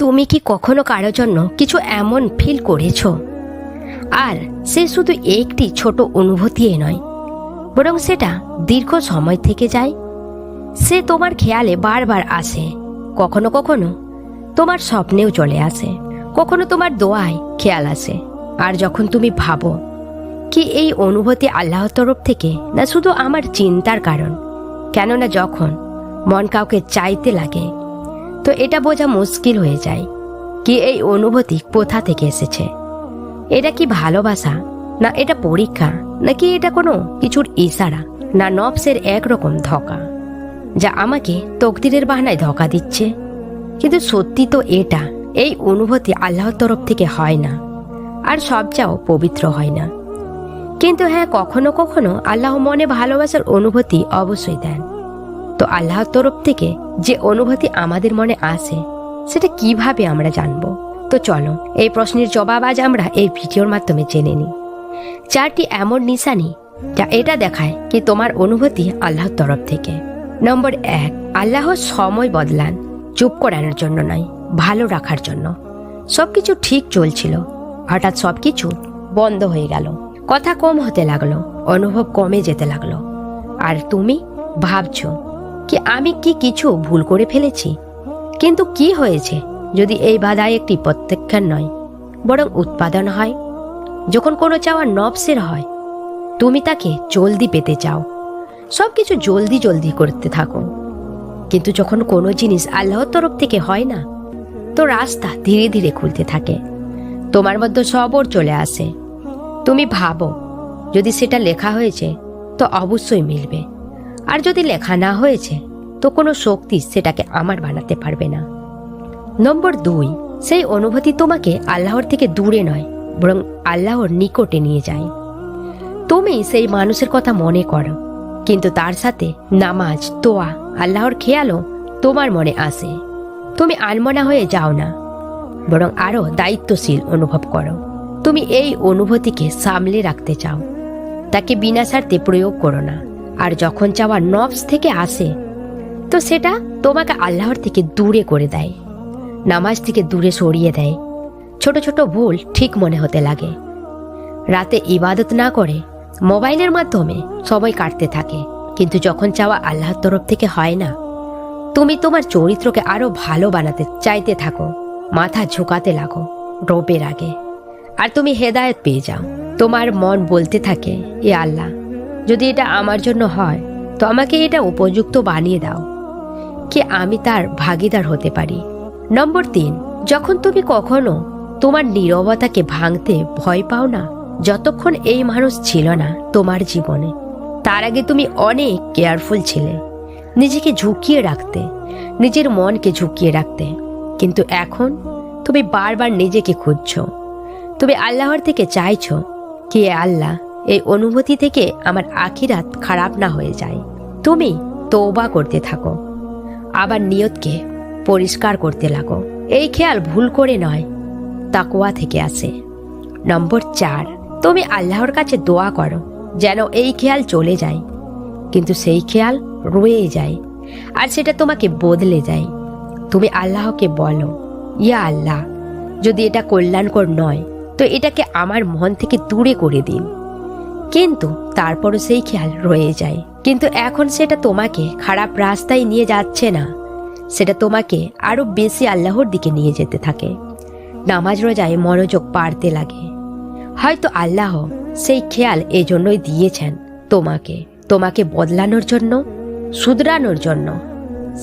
তুমি কি কখনো কারও জন্য কিছু এমন ফিল করেছ? আর সে শুধু একটি ছোট অনুভূতি নয়, বরং সেটা দীর্ঘ সময় থেকে যায়। সে তোমার খেয়ালে বারবার আসে, কখনো কখনো তোমার স্বপ্নেও চলে আসে, কখনো তোমার দোয়ায় খেয়াল আসে। আর যখন তুমি ভাবো কি এই অনুভূতি আল্লাহর তরফ থেকে না শুধু আমার চিন্তার কারণ, কেননা যখন মন কাউকে চাইতে লাগে তো এটা বোঝা মুশকিল হয়ে যায় কি এই অনুভূতি কোথা থেকে এসেছে। এটা কি ভালোবাসা? না এটা পরীক্ষা? নাকি এটা কোনো কিছুর ইশারা? না নবসের একরকম ধকা? যা আমাকে তকদিরের বাহানায় ধোকা দিচ্ছে। কিন্তু সত্যি তো এটা, এই অনুভূতি আল্লাহর তরফ থেকে হয় না, আর সবচাও পবিত্র হয় না। কিন্তু হ্যাঁ কখনো কখনো আল্লাহ মনে ভালোবাসার অনুভূতি অবশ্যই দেন। তো আল্লাহর তরফ থেকে যে অনুভূতি আমাদের মনে আসে সেটা কীভাবে আমরা জানব? তো চলো, এই প্রশ্নের জবাব আজ আমরা এই ভিডিওর মাধ্যমে জেনে নিই। চারটি এমন নিশানি যা এটা দেখায় কি তোমার অনুভূতি আল্লাহর তরফ থেকে। নম্বর এক, আল্লাহ সময় বদলান, চুপ করানোর জন্য নয়, ভালো রাখার জন্য। সবকিছু ঠিক চলছিল, হঠাৎ সবকিছু বন্ধ হয়ে গেল। কথা কম হতে লাগল, অনুভব কমে যেতে লাগল। আর তুমি ভাবছ কি আমি কি কিছু ভুল করে ফেলেছি? কিন্তু কি হয়েছে যদি এই বাধা একটি প্রত্যাখ্যান নয়, বরং উৎপাদন হয়? যখন কোনো চাওয়া নবসের হয়, তুমি তাকে জলদি পেতে চাও। সব কিছু জলদি জলদি করতে থাকো। কিন্তু যখন কোনো জিনিস আল্লাহর তরফ থেকে হয় না, তো রাস্তা ধীরে ধীরে খুলতে থাকে। তোমার মধ্যে সবর চলে আসে। তুমি ভাবো, যদি সেটা লেখা হয়েছে, তো অবশ্যই মিলবে। আর যদি লেখা না হয়েছে, তো কোনো শক্তি সেটাকে আমার বানাতে পারবে না। নম্বর দুই, সেই অনুভূতি তোমাকে আল্লাহর থেকে দূরে নয়, বরং আল্লাহর নিকটে নিয়ে যায়। তুমি সেই মানুষের কথা মনে করো, কিন্তু তার সাথে নামাজ তোয়া আল্লাহর খেয়ালও তোমার মনে আসে। তুমি আনমনা হয়ে যাও না, বরং আরও দায়িত্বশীল অনুভব করো। তুমি এই অনুভূতিকে সামলে রাখতে চাও, তাকে বিনা প্রয়োগ করো না। আর যখন চাওয়া নবস থেকে আসে, তো সেটা তোমাকে আল্লাহর থেকে দূরে করে দেয়, নামাজ থেকে দূরে সরিয়ে দেয়। ছোট ছোট ভুল ঠিক মনে হতে লাগে। রাতে ইবাদত না করে মোবাইলের মাধ্যমে সময় কাটতে থাকে, কিন্তু যখন চাওয়া আল্লাহর তরফ থেকে হয় না, তুমি তোমার চরিত্রকে আরও ভালো বানাতে চাইতে থাকো, মাথা ঝুঁকাতে লাগো রোবের আগে আর তুমি হেদায়ত পেয়ে যাও। তোমার মন বলতে থাকে, এ আল্লাহ যদি এটা আমার জন্য হয়, তো আমাকে এটা উপযুক্ত বানিয়ে দাও, কি আমি তার ভাগিদার হতে পারি। নম্বর তিন, যখন তুমি কখনো তোমার নীরবতাকে ভাঙতে ভয় পাও না, যতক্ষণ এই মানুষ ছিল না তোমার জীবনে, তার আগে তুমি অনেক কেয়ারফুল ছিলে, নিজেকে ঝুঁকিয়ে রাখতে, নিজের মনকে ঝুঁকিয়ে রাখতে, কিন্তু এখন তুমি বারবার নিজেকে খুঁজছো, তুমি আল্লাহর থেকে চাইছ, কে আল্লাহ? এই অনুভূতি থেকে আমার আখিরাত খারাপ না হয়ে যায়। তুমি তৌবা করতে থাকো। আবার নিয়তকে পরিষ্কার করতে লাগো। এই খেয়াল ভুল করে নয় তাকুয়া থেকে আসে নম্বর চার, তুমি আল্লাহর কাছে দোয়া করো, যেন এই খেয়াল চলে যায়। কিন্তু সেই খেয়াল রয়ে যায় আর সেটা তোমাকে বদলে যায়। তুমি আল্লাহকে বলো, ইয়া আল্লাহ, যদি এটা কল্যাণকর নয়, তো এটাকে আমার মন থেকে দূরে করে দিন। কিন্তু তারপরও সেই খেয়াল রয়ে যায়। কিন্তু এখন সেটা তোমাকে খারাপ রাস্তায় নিয়ে যাচ্ছে না। সেটা তোমাকে আরও বেশি আল্লাহর দিকে নিয়ে যেতে থাকে। নামাজ রোজায় মনোযোগ পারতে লাগে। হয়তো আল্লাহ সেই খেয়াল এজন্যই দিয়েছেন তোমাকে। তোমাকে বদলানোর জন্য, শুধরানোর জন্য।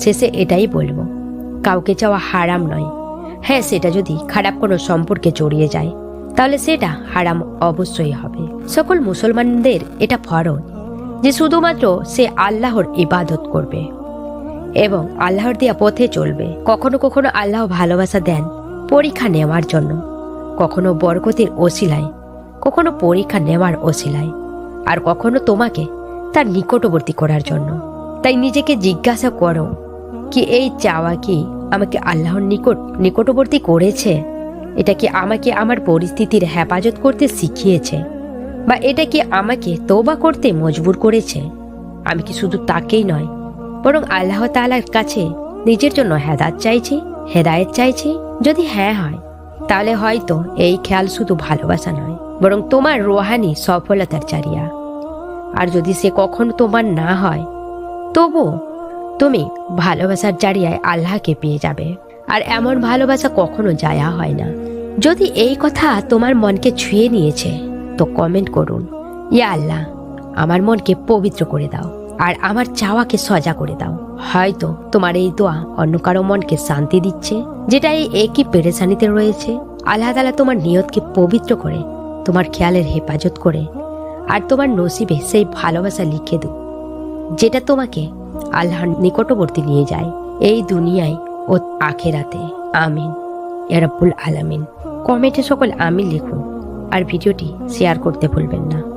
শেষে এটাই বলব, কাউকে চাওয়া হারাম নয়। হ্যাঁ সেটা যদি খারাপ কোনো সম্পর্কে জড়িয়ে যায় তাহলে সেটা হারাম অবশ্যই হবে। সকল মুসলমানদের এটা ফরজ যে শুধুমাত্র সে আল্লাহর ইবাদত করবে এবং আল্লাহর দেয়া পথে চলবে। কখনো কখনো আল্লাহ ভালোবাসা দেন পরীক্ষা নেওয়ার জন্য, কখনো বরকতের ওসিলায়, কখনো পরীক্ষা নেওয়ার ওসিলায়, আর কখনো তোমাকে তার নিকটবর্তী করার জন্য। তাই নিজেকে জিজ্ঞাসা করো, কি এই চাওয়া কি আমাকে আল্লাহর নিকট, নিকটবর্তী করেছে? এটা কি আমাকে আমার পরিস্থিতির হেফাজত করতে শিখিয়েছে বা এটা কি আমাকে তৌবা করতে মজবুর করেছে। আমি কি শুধু তাকেই নয়, বরং আল্লাহ তাআলার কাছে নিজের জন্য হেদাত চাইছি, হেদায়েত চাইছি। যদি হ্যাঁ হয়, তাহলে হয়তো এই খেয়াল শুধু ভালোবাসা নয়, বরং তোমার রোহানি সফলতার চারিয়া। আর যদি সে কখনো তোমার না হয় তবু তুমি ভালোবাসার জারিয়ায় আল্লাহকে পেয়ে যাবে। আর এমন ভালোবাসা কখনো যায়া হয় না। যদি এই কথা তোমার মনকে ছুঁয়ে নিয়েছে, তো কমেন্ট করুন। ইয়া আল্লাহ, আমার মনকে পবিত্র করে দাও আর আমার চাওয়াকে সজা করে দাও। হয়তো তোমার এই দোয়া অন্য কারও মনকে শান্তি দিচ্ছে, যেটা এই একই পেরেশানিতে রয়েছে। আল্লাহ তালা তোমার নিয়তকে পবিত্র করে, তোমার খেয়ালের হেফাজত করে আর তোমার নসিবে সেই ভালোবাসা লিখে দু, যেটা তোমাকে আল্লাহর নিকটবর্তী নিয়ে যায়। এই দুনিয়ায় ও আখেরাতে, আমিন। এরাবুল আলামিন। কমেন্টে সকল আমি লিখুন। আর ভিডিওটি শেয়ার করতে ভুলবেন না।